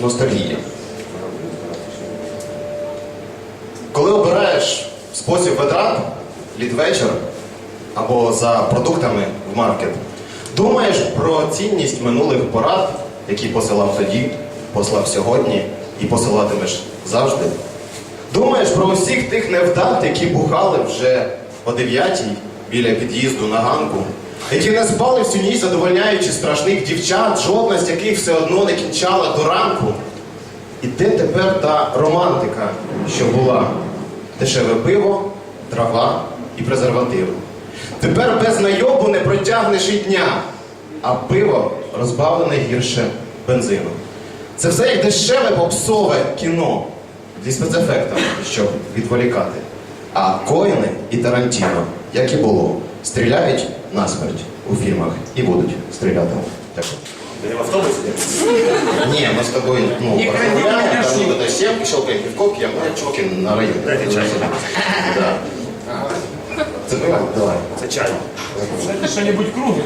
ностальгія. Коли обираєш спосіб витрат, літвечір або за продуктами в маркет, думаєш про цінність минулих порад, які посилав тоді, послав сьогодні і посилатимеш завжди. Думаєш про усіх тих невдат, які бухали вже о 9 біля під'їзду на ганку, які не спали всю ніч, задовольняючи страшних дівчат, жодна з яких все одно не кінчала до ранку. І де тепер та романтика, що була? Дешеве пиво, трава і презерватив. Тепер без найобу не протягнеш і дня, а пиво розбавлене гірше бензину. Це все як дешеве попсове кіно зі спецефектами, щоб відволікати. А коїни і Тарантіно, як і було, стріляють насмерть у фільмах і будуть стріляти. Дякую. Ты в автобусе? Не, мы с тобой, ну, Не кради разговариваем, меня, там шут. никуда щепки, щелкаем пивко, пьем, ну, чуваки на районе. Дайте чай. Да. Це пиво? Давай. Это чай. Знаєте, що-небудь круге?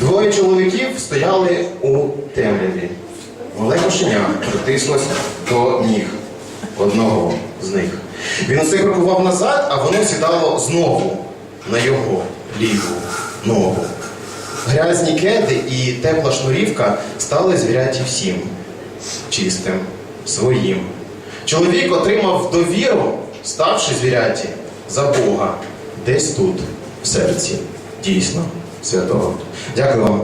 Двоє чоловіків стояли у темряві. Мале кошеня притислося до ніг одного з них. Він усе крокував назад, а воно сідало знову на його ліву ногу. Грязні кеди і тепла шнурівка стали звіряті всім чистим, своїм. Чоловік отримав довіру, ставши звіряті за Бога, десь тут, в серці, дійсно, святого. Дякую вам.